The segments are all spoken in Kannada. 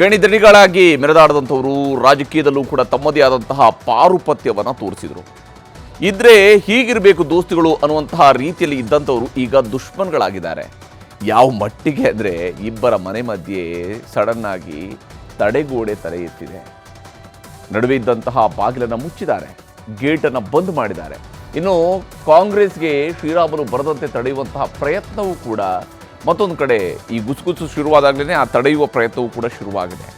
ಗಣಿದಣಿಗಳಾಗಿ ಮೆರೆದಾಡದಂಥವರು ರಾಜಕೀಯದಲ್ಲೂ ಕೂಡ ತಮ್ಮದೇ ಆದಂತಹ ಪಾರುಪತ್ಯವನ್ನು ತೋರಿಸಿದರು. ಇದ್ರೆ ಹೀಗಿರಬೇಕು ದೋಸ್ತಿಗಳು ಅನ್ನುವಂತಹ ರೀತಿಯಲ್ಲಿ ಇದ್ದಂಥವರು ಈಗ ದುಷ್ಮನ್ಗಳಾಗಿದ್ದಾರೆ. ಯಾವ ಮಟ್ಟಿಗೆ ಅಂದರೆ ಇಬ್ಬರ ಮನೆ ಮಧ್ಯೆ ಸಡನ್ನಾಗಿ ತಡೆಗೋಡೆ ತಲೆ ಎತ್ತಿದೆ ನಡುವೆ ಇದ್ದಂತಹ ಬಾಗಿಲನ್ನು ಮುಚ್ಚಿದ್ದಾರೆ. ಗೇಟನ್ನು ಬಂದ್ ಮಾಡಿದ್ದಾರೆ. ಇನ್ನು ಕಾಂಗ್ರೆಸ್ಗೆ ಶ್ರೀರಾಮುಲು ಬರದಂತೆ ತಡೆಯುವಂತಹ ಪ್ರಯತ್ನವೂ ಕೂಡ ಮತ್ತೊಂದು ಕಡೆ ಈ ಗುಸುಗುಸು ಶುರುವಾದಾಗಲೇ ಆ ತಡೆಯುವ ಪ್ರಯತ್ನವೂ ಕೂಡ ಶುರುವಾಗಿದೆ.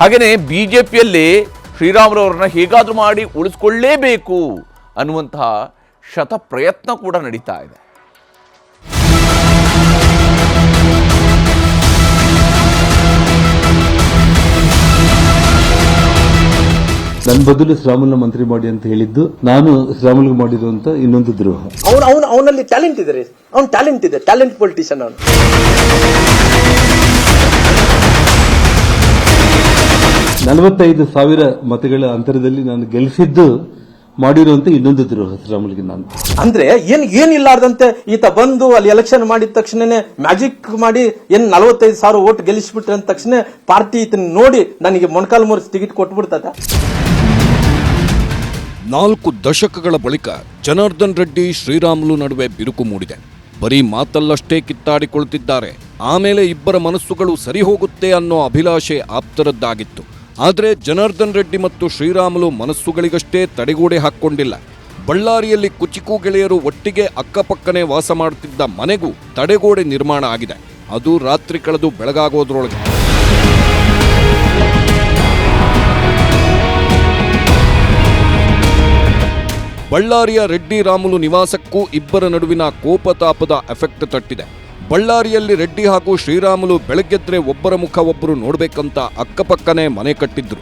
ಹಾಗೆಯೇ ಬಿ ಜೆ ಪಿಯಲ್ಲಿ ಶ್ರೀರಾಮುಲುವರನ್ನ ಹೇಗಾದರೂ ಮಾಡಿ ಉಳಿಸ್ಕೊಳ್ಳೇಬೇಕು ಅನ್ನುವಂತಹ ಶತ ಪ್ರಯತ್ನ ಕೂಡ ನಡೀತಾ ಇದೆ. ನನ್ನ ಬದಲು ಶ್ರಾಮುಲ್ನ ಮಂತ್ರಿ ಮಾಡಿ ಅಂತ ಹೇಳಿದ್ದು ನಾನು ಶ್ರಾಮುಲ್ಗೆ ಮಾಡಿರುವಂತ ಇನ್ನೊಂದು ದ್ರೋಹ. ಅವನು ಅವನು ಅವನಲ್ಲಿ ಟ್ಯಾಲೆಂಟ್ ಇದೆ ರೀ ಅವ್ನು ಟ್ಯಾಲೆಂಟ್ ಇದೆ ಟ್ಯಾಲೆಂಟ್ ಪೊಲಿಟಿಷಿಯನ್ ಅವನು. ನಲವತ್ತೈದು ಸಾವಿರ ಮತಗಳ ಅಂತರದಲ್ಲಿ ನಾನು ಗೆಲ್ಲಿಸಿದ್ದು ಮಾಡಿರುವಂತ ಇನ್ನೊಂದು ದ್ರೋಹ ಶ್ರೀರಾಮುಲಿಗೆ ನಾನು ಅಂದ್ರೆ ಏನ್ ಏನಿಲ್ಲಾರ್ದಂತೆ ಈತ ಬಂದು ಅಲ್ಲಿ ಎಲೆಕ್ಷನ್ ಮಾಡಿದ ತಕ್ಷಣನೇ ಮ್ಯಾಜಿಕ್ ಮಾಡಿ ಏನ್ ನಲವತ್ತೈದು ಸಾವಿರ ಓಟ್ ಗೆಲ್ಲಿಸ್ಬಿಟ್ರೆ ಅಂದ ತಕ್ಷಣ ಪಾರ್ಟಿ ಈತನ ನೋಡಿ ನನಗೆ ಮೊಣಕಾಲು ಮೂರ್ಸಿ ಟಿಕೆಟ್ ಕೊಟ್ಬಿಡ್ತದ. ನಾಲ್ಕು ದಶಕಗಳ ಬಳಿಕ ಜನಾರ್ದನ್ ರೆಡ್ಡಿ ಶ್ರೀರಾಮುಲು ನಡುವೆ ಬಿರುಕು ಮೂಡಿದೆ. ಬರೀ ಮಾತಲ್ಲಷ್ಟೇ ಕಿತ್ತಾಡಿಕೊಳ್ತಿದ್ದಾರೆ. ಆಮೇಲೆ ಇಬ್ಬರ ಮನಸ್ಸುಗಳು ಸರಿ ಹೋಗುತ್ತೆ ಅನ್ನೋ ಅಭಿಲಾಷೆ ಆಪ್ತರದ್ದಾಗಿತ್ತು. ಆದರೆ ಜನಾರ್ದನ್ ರೆಡ್ಡಿ ಮತ್ತು ಶ್ರೀರಾಮುಲು ಮನಸ್ಸುಗಳಿಗಷ್ಟೇ ತಡೆಗೋಡೆ ಹಾಕ್ಕೊಂಡಿಲ್ಲ. ಬಳ್ಳಾರಿಯಲ್ಲಿ ಕುಚಿಕು ಗೆಳೆಯರು ಒಟ್ಟಿಗೆ ಅಕ್ಕಪಕ್ಕನೆ ವಾಸ ಮಾಡುತ್ತಿದ್ದ ಮನೆಗೂ ತಡೆಗೋಡೆ ನಿರ್ಮಾಣ ಆಗಿದೆ. ಅದು ರಾತ್ರಿ ಕಳೆದು ಬೆಳಗಾಗೋದ್ರೊಳಗೆ. ಬಳ್ಳಾರಿಯ ರೆಡ್ಡಿ ರಾಮುಲು ನಿವಾಸಕ್ಕೂ ಇಬ್ಬರ ನಡುವಿನ ಕೋಪತಾಪದ ಎಫೆಕ್ಟ್ ತಟ್ಟಿದೆ. ಬಳ್ಳಾರಿಯಲ್ಲಿ ರೆಡ್ಡಿ ಹಾಗೂ ಶ್ರೀರಾಮುಲು ಬೆಳಗ್ಗೆದ್ರೆ ಒಬ್ಬರ ಮುಖ ಒಬ್ಬರು ನೋಡಬೇಕಂತ ಅಕ್ಕಪಕ್ಕನೆ ಮನೆ ಕಟ್ಟಿದ್ರು.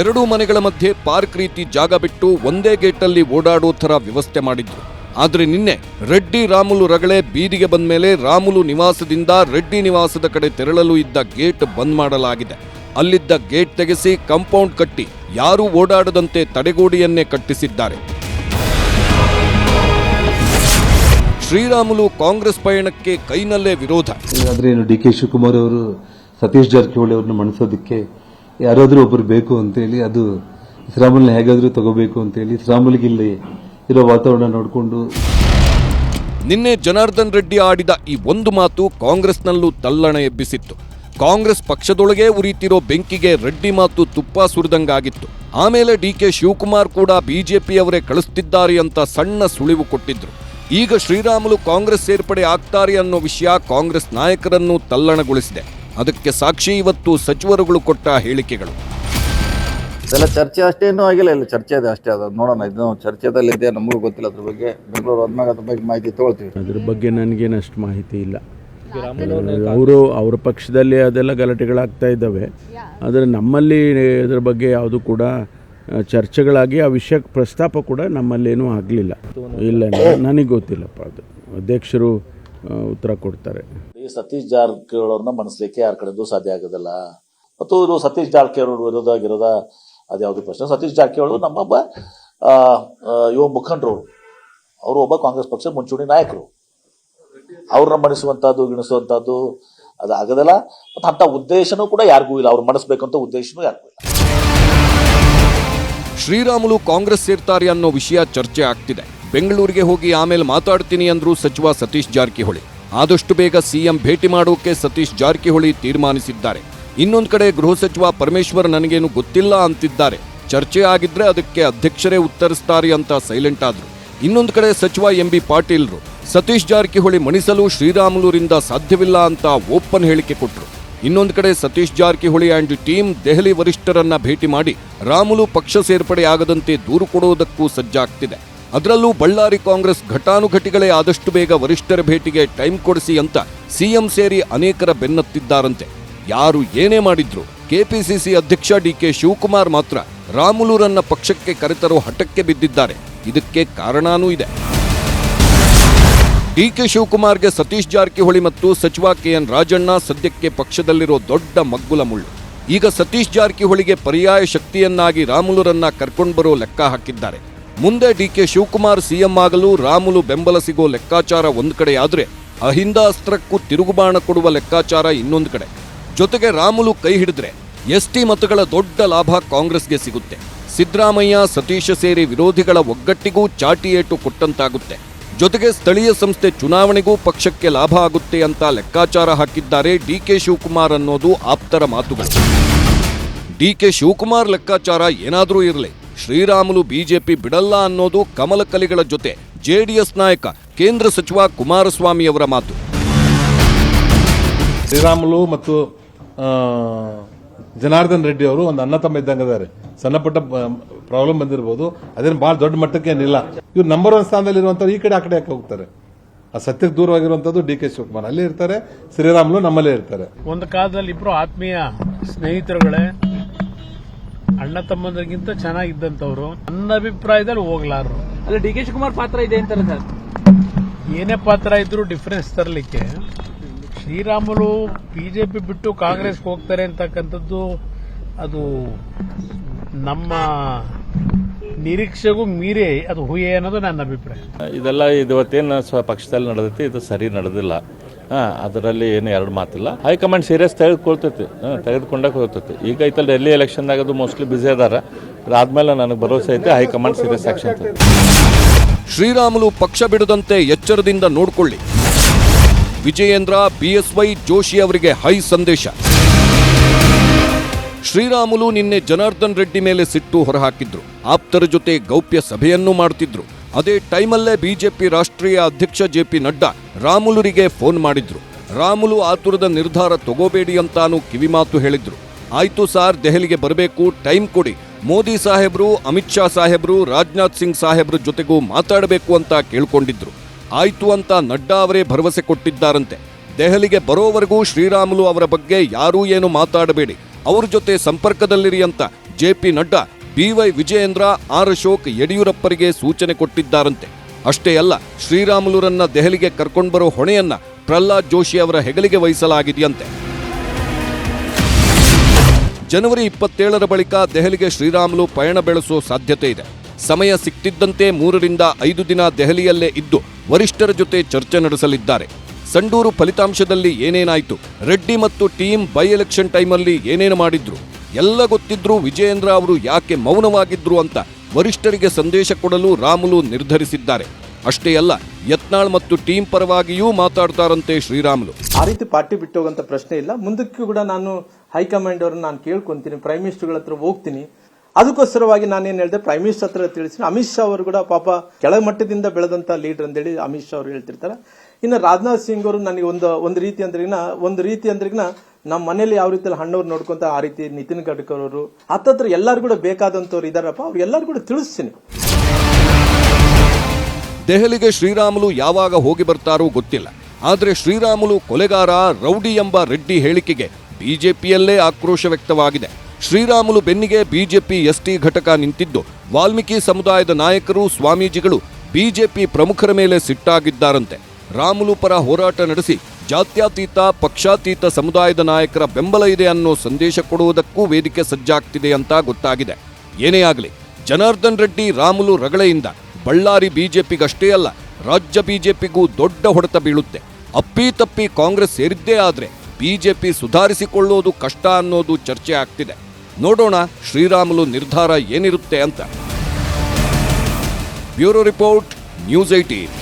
ಎರಡೂ ಮನೆಗಳ ಮಧ್ಯೆ ಪಾರ್ಕ್ ರೀತಿ ಜಾಗ ಬಿಟ್ಟು ಒಂದೇ ಗೇಟಲ್ಲಿ ಓಡಾಡೋ ಥರ ವ್ಯವಸ್ಥೆ ಮಾಡಿದ್ರು. ಆದರೆ ನಿನ್ನೆ ರೆಡ್ಡಿ, ರಾಮುಲು ರಗಳೆ ಬೀದಿಗೆ ಬಂದ ಮೇಲೆ ರಾಮುಲು ನಿವಾಸದಿಂದ ರೆಡ್ಡಿ ನಿವಾಸದ ಕಡೆ ತೆರಳಲು ಇದ್ದ ಗೇಟ್ ಬಂದ್ ಮಾಡಲಾಗಿದೆ. ಅಲ್ಲಿದ್ದ ಗೇಟ್ ತೆಗೆಸಿ ಕಾಂಪೌಂಡ್ ಕಟ್ಟಿ ಯಾರೂ ಓಡಾಡದಂತೆ ತಡೆಗೋಡೆಯನ್ನೇ ಕಟ್ಟಿಸಿದ್ದಾರೆ. ಶ್ರೀರಾಮುಲು ಕಾಂಗ್ರೆಸ್ ಪಯಣಕ್ಕೆ ಕೈನಲ್ಲೇ ವಿರೋಧ. ಆದರೆ ಏನು ಡಿ ಕೆ ಶಿವಕುಮಾರ್ ಅವರು ಸತೀಶ್ ಜಾರಕಿಹೊಳಿ ಅವ್ರನ್ನ ಮಣಿಸೋದಕ್ಕೆ ಯಾರಾದರೂ ಒಬ್ಬರು ಬೇಕು ಅಂತೇಳಿ ಅದು ಶ್ರಾಮುಲ್ನ ಹೇಗಾದರೂ ತಗೋಬೇಕು ಅಂತೇಳಿ ಶ್ರೀರಾಮುಲಿಗೆ ಇಲ್ಲಿ ಇರೋ ವಾತಾವರಣ ನೋಡಿಕೊಂಡು ನಿನ್ನೆ ಜನಾರ್ದನ್ ರೆಡ್ಡಿ ಆಡಿದ ಈ ಒಂದು ಮಾತು ಕಾಂಗ್ರೆಸ್ನಲ್ಲೂ ತಲ್ಲಣ ಎಬ್ಬಿಸಿತ್ತು. ಕಾಂಗ್ರೆಸ್ ಪಕ್ಷದೊಳಗೆ ಉರಿತಿರೋ ಬೆಂಕಿಗೆ ರೆಡ್ಡಿ ಮಾತು ತುಪ್ಪ ಸುರಿದಂಗಾಗಿತ್ತು. ಆಮೇಲೆ ಡಿ ಕೆ ಶಿವಕುಮಾರ್ ಕೂಡ ಬಿಜೆಪಿಯವರೇ ಕಳಿಸ್ತಿದ್ದಾರೆ ಅಂತ ಸಣ್ಣ ಸುಳಿವು ಕೊಟ್ಟಿದ್ರು. ಈಗ ಶ್ರೀರಾಮುಲು ಕಾಂಗ್ರೆಸ್ ಸೇರ್ಪಡೆ ಆಗ್ತಾರೆ ಅನ್ನೋ ವಿಷಯ ಕಾಂಗ್ರೆಸ್ ನಾಯಕರನ್ನು ತಲ್ಲಣಗೊಳಿಸಿದೆ. ಅದಕ್ಕೆ ಸಾಕ್ಷಿ ಇವತ್ತು ಸಚಿವರುಗಳು ಕೊಟ್ಟ ಹೇಳಿಕೆಗಳು. ಇದೆಲ್ಲ ಚರ್ಚೆ ಅಷ್ಟೇನೂ ಆಗಿಲ್ಲ. ಇಲ್ಲ ಚರ್ಚೆ ಇದೆ ಅಷ್ಟೇ. ಅದು ನೋಡೋಣ. ಇದು ಚರ್ಚೆದಲ್ಲಿದೆ ನಮಗೂ ಗೊತ್ತಿಲ್ಲ ಅದ್ರ ಬಗ್ಗೆ. ಬೆಂಗಳೂರು ಹೋದ್ಮ್ಯಾಗ ಅದ್ರ ಬಗ್ಗೆ ಮಾಹಿತಿ ತೊಗೊಳ್ತೀವಿ. ಅದ್ರ ಬಗ್ಗೆ ನನಗೇನು ಅಷ್ಟು ಮಾಹಿತಿ ಇಲ್ಲ. ಅವರು ಅವ್ರ ಪಕ್ಷದಲ್ಲಿ ಅದೆಲ್ಲ ಗಲಾಟೆಗಳಾಗ್ತಾ ಇದ್ದಾವೆ. ಆದರೆ ನಮ್ಮಲ್ಲಿ ಇದ್ರ ಬಗ್ಗೆ ಯಾವುದು ಕೂಡ ಚರ್ಚೆಗಳಾಗಿ ಆ ವಿಷಯಕ್ಕೆ ಪ್ರಸ್ತಾಪ ಕೂಡ ನಮ್ಮಲ್ಲೇನೂ ಆಗಲಿಲ್ಲ. ಇಲ್ಲ ನನಗೆ ಗೊತ್ತಿಲ್ಲಪ್ಪ ಅದು. ಅಧ್ಯಕ್ಷರು ಉತ್ತರ ಕೊಡ್ತಾರೆ. ಈ ಸತೀಶ್ ಜಾರಕಿಹೊಳಿ ಅವ್ರನ್ನ ಮಣಿಸ್ಲಿಕ್ಕೆ ಯಾರ ಕಡೆದು ಸಾಧ್ಯ ಆಗೋದಿಲ್ಲ. ಮತ್ತು ಇದು ಸತೀಶ್ ಜಾರಕಿಹೊಳಿ ವಿರೋಧ ಗಿರೋಧ ಅದ್ಯಾವುದು ಪ್ರಶ್ನೆ? ಸತೀಶ್ ಜಾರಕಿಹೊಳಿ ನಮ್ಮೊಬ್ಬ ಯುವ ಮುಖಂಡರು. ಅವರು ಒಬ್ಬ ಕಾಂಗ್ರೆಸ್ ಪಕ್ಷದ ಮುಂಚೂಣಿ ನಾಯಕರು. ಅವ್ರನ್ನ ಮಣಿಸುವಂಥದ್ದು ಗಿಣಿಸುವಂಥದ್ದು ಅದು ಆಗೋದಿಲ್ಲ ಮತ್ತು ಅಂಥ ಉದ್ದೇಶನೂ ಕೂಡ ಯಾರಿಗೂ ಇಲ್ಲ. ಅವ್ರು ಮಣಿಸ್ಬೇಕಂತ ಉದ್ದೇಶನೂ ಯಾರಿಗೂ ಇಲ್ಲ. ಶ್ರೀರಾಮುಲು ಕಾಂಗ್ರೆಸ್ ಸೇರ್ತಾರೆ ಅನ್ನೋ ವಿಷಯ ಚರ್ಚೆ ಆಗ್ತಿದೆ. ಬೆಂಗಳೂರಿಗೆ ಹೋಗಿ ಆಮೇಲೆ ಮಾತಾಡ್ತೀನಿ ಅಂದ್ರು ಸಚಿವ ಸತೀಶ್ ಜಾರಕಿಹೊಳಿ. ಆದಷ್ಟು ಬೇಗ ಸಿಎಂ ಭೇಟಿ ಮಾಡೋಕೆ ಸತೀಶ್ ಜಾರಕಿಹೊಳಿ ತೀರ್ಮಾನಿಸಿದ್ದಾರೆ. ಇನ್ನೊಂದು ಕಡೆ ಗೃಹ ಸಚಿವ ಪರಮೇಶ್ವರ್ ನನಗೇನು ಗೊತ್ತಿಲ್ಲ ಅಂತಿದ್ದಾರೆ. ಚರ್ಚೆ ಆಗಿದ್ರೆ ಅದಕ್ಕೆ ಅಧ್ಯಕ್ಷರೇ ಉತ್ತರಿಸ್ತಾರೆ ಅಂತ ಸೈಲೆಂಟ್ ಆದ್ರು. ಇನ್ನೊಂದು ಕಡೆ ಸಚಿವ ಎಂ ಬಿ ಪಾಟೀಲ್ರು, ಸತೀಶ್ ಜಾರಕಿಹೊಳಿ ಮಣಿಸಲು ಶ್ರೀರಾಮುಲುರಿಂದ ಸಾಧ್ಯವಿಲ್ಲ ಅಂತ ಓಪನ್ ಹೇಳಿಕೆ ಕೊಟ್ರು. ಇನ್ನೊಂದು ಕಡೆ ಸತೀಶ್ ಜಾರಕಿಹೊಳಿ ಆ್ಯಂಡ್ ಟೀಮ್ ದೆಹಲಿ ವರಿಷ್ಠರನ್ನ ಭೇಟಿ ಮಾಡಿ ರಾಮುಲು ಪಕ್ಷ ಸೇರ್ಪಡೆ ಆಗದಂತೆ ದೂರು ಕೊಡುವುದಕ್ಕೂ ಸಜ್ಜಾಗ್ತಿದೆ. ಅದರಲ್ಲೂ ಬಳ್ಳಾರಿ ಕಾಂಗ್ರೆಸ್ ಘಟಾನುಘಟಿಗಳೇ ಆದಷ್ಟು ಬೇಗ ವರಿಷ್ಠರ ಭೇಟಿಗೆ ಟೈಮ್ ಕೊಡಿಸಿ ಅಂತ ಸಿಎಂ ಸೇರಿ ಅನೇಕರ ಬೆನ್ನತ್ತಿದ್ದಾರಂತೆ. ಯಾರು ಏನೇ ಮಾಡಿದ್ರು ಕೆಪಿಸಿಸಿ ಅಧ್ಯಕ್ಷ ಡಿಕೆ ಶಿವಕುಮಾರ್ ಮಾತ್ರ ರಾಮುಲುರನ್ನ ಪಕ್ಷಕ್ಕೆ ಕರೆತರೋ ಹಠಕ್ಕೆ ಬಿದ್ದಿದ್ದಾರೆ. ಇದಕ್ಕೆ ಕಾರಣನೂ ಇದೆ. ಡಿಕೆ ಶಿವಕುಮಾರ್ಗೆ ಸತೀಶ್ ಜಾರಕಿಹೊಳಿ ಮತ್ತು ಸಚಿವ ಕೆಎನ್ ರಾಜಣ್ಣ ಸದ್ಯಕ್ಕೆ ಪಕ್ಷದಲ್ಲಿರೋ ದೊಡ್ಡ ಮಗ್ಗುಲ ಮುಳ್ಳು. ಈಗ ಸತೀಶ್ ಜಾರಕಿಹೊಳಿಗೆ ಪರ್ಯಾಯ ಶಕ್ತಿಯನ್ನಾಗಿ ರಾಮುಲುರನ್ನ ಕರ್ಕೊಂಡು ಬರೋ ಲೆಕ್ಕ ಹಾಕಿದ್ದಾರೆ. ಮುಂದೆ ಡಿಕೆ ಶಿವಕುಮಾರ್ ಸಿಎಂ ಆಗಲು ರಾಮುಲು ಬೆಂಬಲ ಸಿಗೋ ಲೆಕ್ಕಾಚಾರ ಒಂದು ಕಡೆ ಆದ್ರೆ ಅಹಿಂದ ಅಸ್ತ್ರಕ್ಕೂ ತಿರುಗುಬಾಣ ಕೊಡುವ ಲೆಕ್ಕಾಚಾರ ಇನ್ನೊಂದು ಕಡೆ. ಜೊತೆಗೆ ರಾಮುಲು ಕೈ ಹಿಡಿದ್ರೆ ಎಸ್ಟಿ ಮತಗಳ ದೊಡ್ಡ ಲಾಭ ಕಾಂಗ್ರೆಸ್ಗೆ ಸಿಗುತ್ತೆ. ಸಿದ್ದರಾಮಯ್ಯ, ಸತೀಶ ಸೇರಿ ವಿರೋಧಿಗಳ ಒಗ್ಗಟ್ಟಿಗೂ ಚಾಟಿಯೇಟು ಕೊಟ್ಟಂತಾಗುತ್ತೆ. ಜೊತೆಗೆ ಸ್ಥಳೀಯ ಸಂಸ್ಥೆ ಚುನಾವಣೆಗೂ ಪಕ್ಷಕ್ಕೆ ಲಾಭ ಆಗುತ್ತೆ ಅಂತ ಲೆಕ್ಕಾಚಾರ ಹಾಕಿದ್ದಾರೆ ಡಿಕೆ ಶಿವಕುಮಾರ್ ಅನ್ನೋದು ಆಪ್ತರ ಮಾತುಗಳು. ಡಿಕೆ ಶಿವಕುಮಾರ್ ಲೆಕ್ಕಾಚಾರ ಏನಾದರೂ ಇರಲಿ, ಶ್ರೀರಾಮುಲು ಬಿಜೆಪಿ ಬಿಡಲ್ಲ ಅನ್ನೋದು ಕಮಲ ಕಲಿಗಳ ಜೊತೆ ಜೆಡಿಎಸ್ ನಾಯಕ ಕೇಂದ್ರ ಸಚಿವ ಕುಮಾರಸ್ವಾಮಿಯವರ ಮಾತು. ಶ್ರೀರಾಮುಲು ಮತ್ತು ಜನಾರ್ದನ್ ರೆಡ್ಡಿ ಅವರು ಒಂದು ಅಣ್ಣ ತಮ್ಮ ಇದ್ದಂಗೆ ಅದಾರೆ ಸಣ್ಣ ಪುಟ್ಟ ಪ್ರಾಬ್ಲಮ್ ಬಂದಿರಬಹುದು ಅದೇನು ಬಹಳ ದೊಡ್ಡ ಮಟ್ಟಕ್ಕೆ ಏನಿಲ್ಲ. ಇವ್ರು ನಂಬರ್ ಒನ್ ಸ್ಥಾನದಲ್ಲಿ ಇರುವಂತವ್ರು ಈ ಕಡೆ ಆ ಕಡೆ ಯಾಕೆ ಹೋಗ್ತಾರೆ? ಆ ಸತ್ಯಕ್ಕೆ ದೂರವಾಗಿರುವಂಥದ್ದು ಡಿ ಕೆ ಶಿವಕುಮಾರ್. ಅಲ್ಲೇ ಇರ್ತಾರೆ ಶ್ರೀರಾಮುಲು ನಮ್ಮಲ್ಲೇ ಇರ್ತಾರೆ. ಒಂದು ಕಾಲದಲ್ಲಿ ಇಬ್ರು ಆತ್ಮೀಯ ಸ್ನೇಹಿತರುಗಳೇ ಅಣ್ಣ ತಮ್ಮಂದ್ರಿಗಿಂತ ಚೆನ್ನಾಗಿದ್ದಂಥವ್ರು. ನನ್ನ ಅಭಿಪ್ರಾಯದಲ್ಲಿ ಹೋಗ್ಲಾರು ಅಲ್ಲಿ ಡಿ ಕೆ ಶಿವಕುಮಾರ್ ಪಾತ್ರ ಇದೆ ಅಂತಾರೆ ಸರ್. ಏನೇ ಪಾತ್ರ ಇದ್ರೂ ಡಿಫರೆನ್ಸ್ ತರಲಿಕ್ಕೆ ಶ್ರೀರಾಮುಲು ಬಿಜೆಪಿ ಬಿಟ್ಟು ಕಾಂಗ್ರೆಸ್ಗೆ ಹೋಗ್ತಾರೆ ಅಂತಕ್ಕಂಥದ್ದು ಅದು ನಮ್ಮ ನಿರೀಕ್ಷೆಗೂ ಮೀರಿ ಅದು ಹುಯೆ ಅನ್ನೋದು ನನ್ನ ಅಭಿಪ್ರಾಯ. ಇದೆಲ್ಲ ಇವತ್ತೇನು ಸ್ವ ಪಕ್ಷದಲ್ಲಿ ನಡೆದೈತಿ ಇದು ಸರಿ ನಡೆದಿಲ್ಲ. ಹಾಂ ಅದರಲ್ಲಿ ಏನು ಎರಡು ಮಾತಿಲ್ಲ. ಹೈಕಮಾಂಡ್ ಸೀರಿಯಸ್ ತೆಗೆದುಕೊಳ್ತೈತಿ ಹಾಂ ತೆಗೆದುಕೊಂಡಾಗ ಹೋಗ್ತೈತಿ. ಈಗ ಐತಲ್ಲ ಡೆಲ್ಲಿ ಎಲೆಕ್ಷನ್ದಾಗ ಅದು ಮೋಸ್ಟ್ಲಿ ಬ್ಯುಸಿ ಅದಾರ. ಅದಾದ್ಮೇಲೆ ನನಗೆ ಭರವಸೆ ಐತೆ ಹೈಕಮಾಂಡ್ ಸೀರಿಯಸ್ ಆಕ್ಷನ್ ಶ್ರೀರಾಮುಲು ಪಕ್ಷ ಬಿಡದಂತೆ ಎಚ್ಚರದಿಂದ ನೋಡಿಕೊಳ್ಳಿ. ವಿಜಯೇಂದ್ರ ಬಿಎಸ್ವೈ ಜೋಶಿ ಅವರಿಗೆ ಹೈ ಸಂದೇಶ. ಶ್ರೀರಾಮುಲು ನಿನ್ನೆ ಜನಾರ್ದನ್ ರೆಡ್ಡಿ ಮೇಲೆ ಸಿಟ್ಟು ಹೊರಹಾಕಿದ್ರು. ಆಪ್ತರ ಜೊತೆ ಗೌಪ್ಯ ಸಭೆಯನ್ನೂ ಮಾಡ್ತಿದ್ರು. ಅದೇ ಟೈಮಲ್ಲೇ ಬಿಜೆಪಿ ರಾಷ್ಟ್ರೀಯ ಅಧ್ಯಕ್ಷ ಜೆ ಪಿ ನಡ್ಡಾ ರಾಮುಲುರಿಗೆ ಫೋನ್ ಮಾಡಿದ್ರು. ರಾಮುಲು ಆತುರದ ನಿರ್ಧಾರ ತಗೋಬೇಡಿ ಅಂತಾನು ಕಿವಿಮಾತು ಹೇಳಿದ್ರು. ಆಯ್ತು ಸಾರ್, ದೆಹಲಿಗೆ ಬರಬೇಕು, ಟೈಮ್ ಕೊಡಿ. ಮೋದಿ ಸಾಹೇಬ್ರು, ಅಮಿತ್ ಶಾ ಸಾಹೇಬ್ರು, ರಾಜನಾಥ್ ಸಿಂಗ್ ಸಾಹೇಬ್ರ ಜೊತೆಗೂ ಮಾತಾಡಬೇಕು ಅಂತ ಕೇಳ್ಕೊಂಡಿದ್ರು. ಆಯ್ತು ಅಂತ ನಡ್ಡಾ ಅವರೇ ಭರವಸೆ ಕೊಟ್ಟಿದ್ದಾರಂತೆ. ದೆಹಲಿಗೆ ಬರೋವರೆಗೂ ಶ್ರೀರಾಮುಲು ಅವರ ಬಗ್ಗೆ ಯಾರೂ ಏನು ಮಾತಾಡಬೇಡಿ. ಅವರ ಜೊತೆ ಸಂಪರ್ಕದಲ್ಲಿರಿ ಅಂತ J P Nadda BY Vijayendra, R Ashok, ಯಡಿಯೂರಪ್ಪರಿಗೆ ಸೂಚನೆ ಕೊಟ್ಟಿದ್ದಾರಂತೆ. ಅಷ್ಟೇ ಅಲ್ಲ, ಶ್ರೀರಾಮುಲುರನ್ನ ದೆಹಲಿಗೆ ಕರ್ಕೊಂಡು ಬರೋ ಹೊಣೆಯನ್ನ ಪ್ರಹ್ಲಾದ್ ಜೋಶಿ ಅವರ ಹೆಗಲಿಗೆ ವಹಿಸಲಾಗಿದೆಯಂತೆ. ಜನವರಿ ಇಪ್ಪತ್ತೇಳರ ಬಳಿಕ ದೆಹಲಿಗೆ ಶ್ರೀರಾಮುಲು ಪಯಣ ಬೆಳೆಸುವ ಸಾಧ್ಯತೆ ಇದೆ. ಸಮಯ ಸಿಕ್ತಿದ್ದಂತೆ ಮೂರರಿಂದ ಐದು ದಿನ ದೆಹಲಿಯಲ್ಲೇ ಇದ್ದು ವರಿಷ್ಠರ ಜೊತೆ ಚರ್ಚೆ ನಡೆಸಲಿದ್ದಾರೆ. ಸಂಡೂರು ಫಲಿತಾಂಶದಲ್ಲಿ ಏನೇನಾಯಿತು? ರೆಡ್ಡಿ ಮತ್ತು ಟೀಮ್ ಬೈ ಎಲೆಕ್ಷನ್ ಟೈಮಲ್ಲಿ ಏನೇನು ಮಾಡಿದ್ರು? ಎಲ್ಲ ಗೊತ್ತಿದ್ರೂ ವಿಜಯೇಂದ್ರ ಅವರು ಯಾಕೆ ಮೌನವಾಗಿದ್ರು ಅಂತ ವರಿಷ್ಠರಿಗೆ ಸಂದೇಶ ಕೊಡಲು ರಾಮುಲು ನಿರ್ಧರಿಸಿದ್ದಾರೆ. ಅಷ್ಟೇ ಅಲ್ಲ, ಯತ್ನಾಳ್ ಮತ್ತು ಟೀಮ್ ಪರವಾಗಿಯೂ ಮಾತಾಡ್ತಾರಂತೆ ಶ್ರೀರಾಮುಲು. ಆ ರೀತಿ ಪಾರ್ಟಿ ಬಿಟ್ಟು ಹೋಗಂತ ಪ್ರಶ್ನೆ ಇಲ್ಲ. ಮುಂದಕ್ಕೂ ಕೂಡ ನಾನು ಹೈಕಮಾಂಡ್ ಅವ್ರನ್ನ ನಾನು ಕೇಳ್ಕೊಂತೀನಿ. ಪ್ರೈಮ್ ಮಿನಿಸ್ಟರ್ಗಳ ಹತ್ರ ಹೋಗ್ತೀನಿ. ಅದಕ್ಕೋಸ್ಕರವಾಗಿ ನಾನೇನು ಹೇಳಿದೆ ಪ್ರೈಮ್ ಮಿನಿಸ್ಟರ್ ಹತ್ರ ತಿಳಿಸಿ ಅಮಿತ್ ಶಾ ಅವರು ಕೂಡ ಪಾಪ ಕೆಳಮಟ್ಟದಿಂದ ಬೆಳೆದಂಥ ಲೀಡರ್ ಅಂತೇಳಿ ಅಮಿತ್ ಶಾ ಅವರು ಹೇಳ್ತಿರ್ತಾರೆ. ಇನ್ನು ರಾಜನಾಥ್ ಸಿಂಗ್ ಅವರು ನನಗೆ ಒಂದು ಒಂದು ರೀತಿ ಅಂದ್ರಿಗಿನ ಒಂದು ರೀತಿ ಅಂದ್ರಿಗಿನ ನಮ್ಮ ಮನೇಲಿ ಯಾವ ರೀತಿಯಲ್ಲಿ ಹಣ್ಣವ್ರು ನೋಡ್ಕೊಂತ ಆ ರೀತಿ ನಿತಿನ್ ಗಡ್ಕರ್ ಅವರು, ಹತ್ತತ್ರ ಎಲ್ಲರೂ ಕೂಡ ಬೇಕಾದಂಥವ್ರು ಇದಾರಪ್ಪ ಅವ್ರು ಎಲ್ಲರೂ ಕೂಡ ತಿಳಿಸ್ತೀನಿ. ದೆಹಲಿಗೆ ಶ್ರೀರಾಮುಲು ಯಾವಾಗ ಹೋಗಿ ಬರ್ತಾರೋ ಗೊತ್ತಿಲ್ಲ. ಆದರೆ ಶ್ರೀರಾಮುಲು ಕೊಲೆಗಾರ ರೌಡಿ ಎಂಬ ರೆಡ್ಡಿ ಹೇಳಿಕೆಗೆ ಬಿಜೆಪಿಯಲ್ಲೇ ಆಕ್ರೋಶ ವ್ಯಕ್ತವಾಗಿದೆ. ಶ್ರೀರಾಮುಲು ಬೆನ್ನಿಗೆ ಬಿಜೆಪಿ ಎಸ್ಟಿ ಘಟಕ ನಿಂತಿದ್ದು. ವಾಲ್ಮೀಕಿ ಸಮುದಾಯದ ನಾಯಕರು, ಸ್ವಾಮೀಜಿಗಳು ಬಿಜೆಪಿ ಪ್ರಮುಖರ ಮೇಲೆ ಸಿಟ್ಟಾಗಿದ್ದಾರಂತೆ. ರಾಮುಲು ಪರ ಹೋರಾಟ ನಡೆಸಿ ಜಾತ್ಯಾತೀತ, ಪಕ್ಷಾತೀತ ಸಮುದಾಯದ ನಾಯಕರ ಬೆಂಬಲ ಇದೆ ಅನ್ನೋ ಸಂದೇಶ ಕೊಡುವುದಕ್ಕೂ ವೇದಿಕೆ ಸಜ್ಜಾಗ್ತಿದೆ ಅಂತ ಗೊತ್ತಾಗಿದೆ. ಏನೇ ಆಗಲಿ, ಜನಾರ್ದನ್ ರೆಡ್ಡಿ ರಾಮುಲು ರಗಳೆಯಿಂದ ಬಳ್ಳಾರಿ ಬಿಜೆಪಿಗಷ್ಟೇ ಅಲ್ಲ, ರಾಜ್ಯ ಬಿಜೆಪಿಗೂ ದೊಡ್ಡ ಹೊಡೆತ ಬೀಳುತ್ತೆ. ಅಪ್ಪಿ ಕಾಂಗ್ರೆಸ್ ಸೇರಿದ್ದೇ ಆದರೆ ಬಿಜೆಪಿ ಸುಧಾರಿಸಿಕೊಳ್ಳೋದು ಕಷ್ಟ ಅನ್ನೋದು ಚರ್ಚೆ ಆಗ್ತಿದೆ. ನೋಡೋಣ ಶ್ರೀರಾಮುಲು ನಿರ್ಧಾರ ಏನಿರುತ್ತೆ ಅಂತ. Bureau report news eighteen